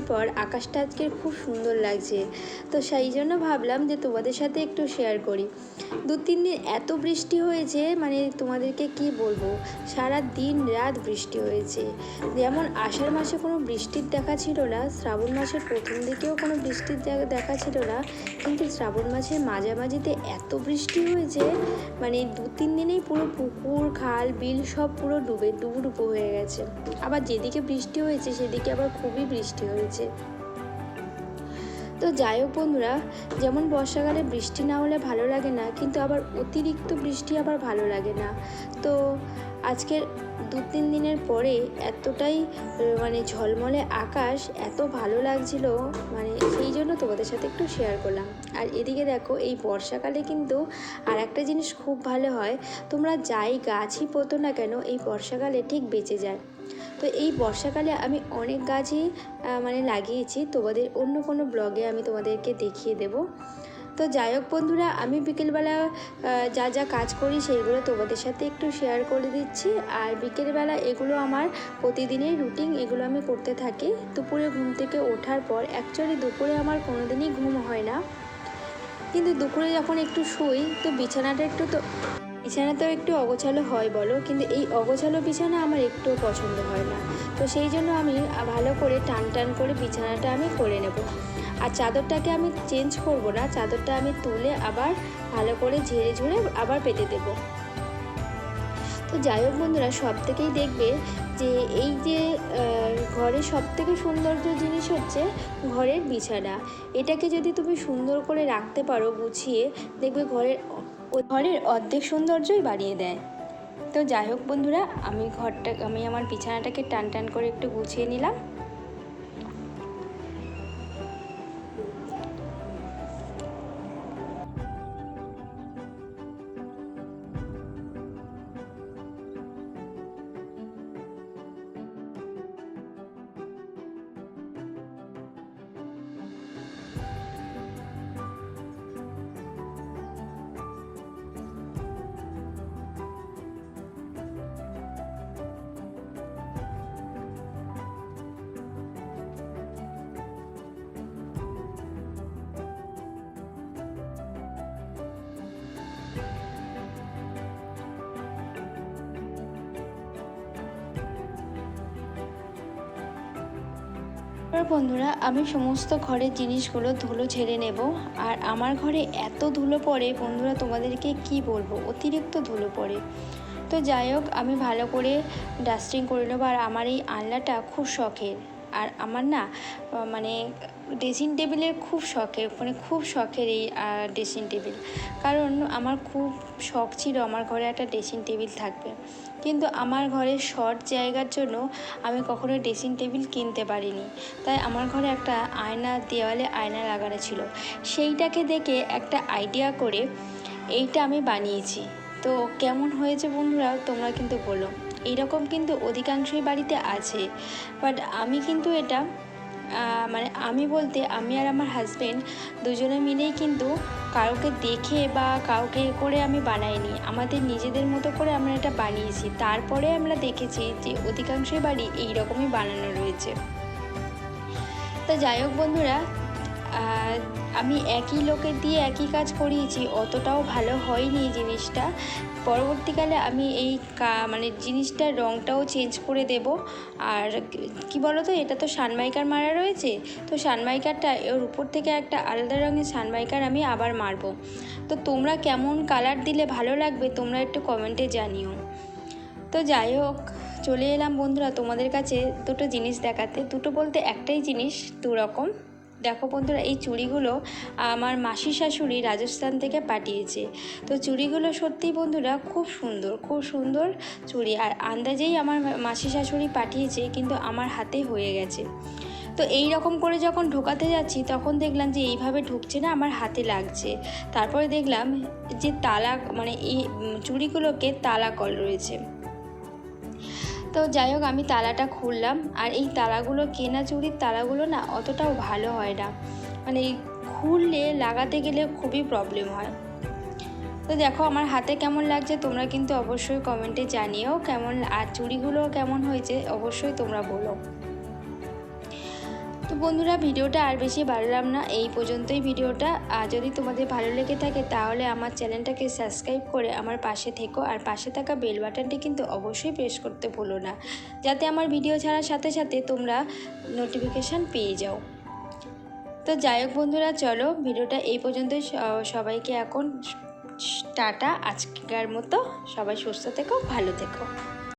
পর আকাশটা আজকে খুব সুন্দর লাগছে। তো সেই জন্য ভাবলাম যে তোমাদের সাথে একটু শেয়ার করি। দু তিন দিন এত বৃষ্টি হয়েছে মানে তোমাদেরকে কি বলব? সারা দিন রাত বৃষ্টি হয়েছে। যেমন আষাঢ় মাসে কোনো বৃষ্টির দেখা ছিল না, শ্রাবণ মাসের প্রথম দিকেও কোনো বৃষ্টির দেখা ছিল না, কিন্তু শ্রাবণ মাসের মাঝামাঝিতে এত বৃষ্টি হয়েছে মানে দু তিন দিনেই পুরো পুকুর, খাল, বিল সব পুরো ডুবে, ডুবুডুবু হয়ে গেছে। আবার যেদিকে বৃষ্টি হয়েছে, সেদিকে আবার খুবই বৃষ্টি হয়েছে। তো যাই হোক বন্ধুরা, যেমন বর্ষাকালে বৃষ্টি না হলে ভালো লাগে না, কিন্তু আবার অতিরিক্ত বৃষ্টি আবার ভালো লাগে না। তো আজকের দু তিন দিনের পরে এতটাই মানে ঝলমলে আকাশ এত ভালো লাগছিল মানে সেই জন্য তোমাদের সাথে একটু শেয়ার করলাম। আর এদিকে দেখো, এই বর্ষাকালে কিন্তু আর একটা জিনিস খুব ভালো হয়, তোমরা যাই গাছই পোতো না কেন, এই বর্ষাকালে ঠিক বেঁচে যায়। তো এই বর্ষাকালে আমি অনেক গাছই মানে লাগিয়েছি। তোমাদের অন্য কোনো ব্লগে আমি তোমাদেরকে দেখিয়ে দেব। তো যাই হোক বন্ধুরা, আমি বিকেলবেলা যা যা কাজ করি সেইগুলো তোমাদের সাথে একটু শেয়ার করে দিচ্ছি। আর বিকেলবেলা এগুলো আমার প্রতিদিনের রুটিন এগুলো আমি করতে থাকি। দুপুরে ঘুম থেকে ওঠার পর অ্যাকচুয়ালি দুপুরে আমার কোনো দিনই ঘুম হয় না। কিন্তু দুপুরে যখন একটু শুই, তো বিছানাটা একটু তো বিছানা তো একটু অগোছালো হয় বলো, কিন্তু এই অগোছালো বিছানা আমার একটুও পছন্দ হয় না। তো সেই জন্য আমি ভালো করে টান টান করে বিছানাটা আমি করে নেব। আর চাদরটাকে আমি চেঞ্জ করব না, চাদরটা আমি তুলে আবার ভালো করে ঝেড়ে ঝুড়ে আবার পেতে দেব। তো যাই হোক বন্ধুরা, সব থেকেই দেখবে যে এই যে ঘরের সব থেকে সৌন্দর্য জিনিস হচ্ছে ঘরের বিছানা। এটাকে যদি তুমি সুন্দর করে রাখতে পারো, গুছিয়ে, দেখবে ঘরের ও- ঘরের অর্ধেক সৌন্দর্যই বাড়িয়ে দেয়। তো যাই হোক বন্ধুরা, আমি ঘরটা, আমি আমার বিছানাটাকে টান টান করে একটু গুছিয়ে নিলাম। এবার বন্ধুরা, আমি সমস্ত ঘরের জিনিসগুলো ধুলো ঝেড়ে নেব। আর আমার ঘরে এত ধুলো পড়ে, বন্ধুরা, তোমাদেরকে কি বলব? অতিরিক্ত ধুলো পড়ে। তো যাই হোক, আমি ভালো করে ডাস্টিং করে নেব। আর আমার এই আলনাটা খুব শখের। আর আমার না মানে ড্রেসিং টেবিলের খুব শখের মানে খুব শখের এই ড্রেসিং টেবিল কারণ আমার খুব শখ ছিল, আমার ঘরে একটা ড্রেসিং টেবিল থাকবে। কিন্তু আমার ঘরে শর্ট জায়গার জন্য আমি কখনো ড্রেসিং টেবিল কিনতে পারিনি। তাই আমার ঘরে একটা আয়না, দেওয়ালে আয়না লাগানো ছিল। সেইটাকে দেখে একটা আইডিয়া করে এইটা আমি বানিয়েছি। তো কেমন হয়েছে বন্ধুরা, তোমরা কিন্তু বলো। এইরকম কিন্তু অধিকাংশই বাড়িতে আছে। বাট আমি কিন্তু এটা মানে আমি বলতে আমি আর আমার হাজব্যান্ড দুজনে মিলেই কিন্তু কাউকে দেখে বা কাউকে করে আমি বানাইনি। আমাদের নিজেদের মতো করে আমরা এটা বানিয়েছি। তারপরে আমরা দেখেছি যে অধিকাংশই বাড়ি এই রকমই বানানো রয়েছে। তো যাই হোক বন্ধুরা আমি একই লোকের দিয়ে একই কাজ করিয়েছি, অতটাও ভালো হয়নি জিনিসটা। পরবর্তীকালে আমি এই কা- মানে জিনিসটার রঙটাও চেঞ্জ করে দেব। আর কি বলো তো এটা তো সানমাইকার মারা রয়েছে, তো সানমাইকারটা ওর উপর থেকে একটা আলাদা রঙের সানমাইকার আমি আবার মারবো। তো তোমরা কেমন কালার দিলে ভালো লাগবে, তোমরা একটু কমেন্টে জানিও। তো যাই হোক, চলে এলাম বন্ধুরা তোমাদের কাছে দুটো জিনিস দেখাতে। দুটো বলতে একটাই জিনিস দু রকম দেখো বন্ধুরা, এই চুড়িগুলো আমার মাসি শাশুড়ি রাজস্থান থেকে পাঠিয়েছে। তো চুড়িগুলো সত্যিই বন্ধুরা খুব সুন্দর খুব সুন্দর চুড়ি। আর আন্দাজেই আমার মাসি শাশুড়ি পাঠিয়েছে, কিন্তু আমার হাতে হয়ে গেছে। তো এই রকম করে যখন ঢোকাতে যাচ্ছি, তখন দেখলাম যে এইভাবে ঢুকছে না, আমার হাতে লাগছে। তারপরে দেখলাম যে তালা মানে এই চুড়িগুলোকে তালা কল রয়েছে। তো যাই হোক, আমি তালাটা খুললাম। আর এই তালাগুলো কেনা চুরির তালাগুলো না অতটাও ভালো হয় না। মানে খুললে, লাগাতে গেলে খুবই প্রবলেম হয়। তো দেখো, আমার হাতে কেমন লাগছে তোমরা কিন্তু অবশ্যই কমেন্টে জানিও। কেমন, আর চুড়িগুলো কেমন হয়েছে অবশ্যই তোমরা বলো। বন্ধুরা, ভিডিওটা আর বেশি বাড়লাম না। এই পর্যন্তই ভিডিওটা। আর যদি তোমাদের ভালো লেগে থাকে, তাহলে আমার চ্যানেলটাকে সাবস্ক্রাইব করে আমার পাশে থেকো। আর পাশে থাকা বেল বাটনটি কিন্তু অবশ্যই প্রেস করতে ভুলো না, যাতে আমার ভিডিও ছাড়ার সাথে সাথে তোমরা নোটিফিকেশান পেয়ে যাও। তো যাই হোক বন্ধুরা, চলো ভিডিওটা এই পর্যন্তই। সবাইকে এখন টাটা। আজকের মতো সবাই সুস্থ থেকো, ভালো থেকো।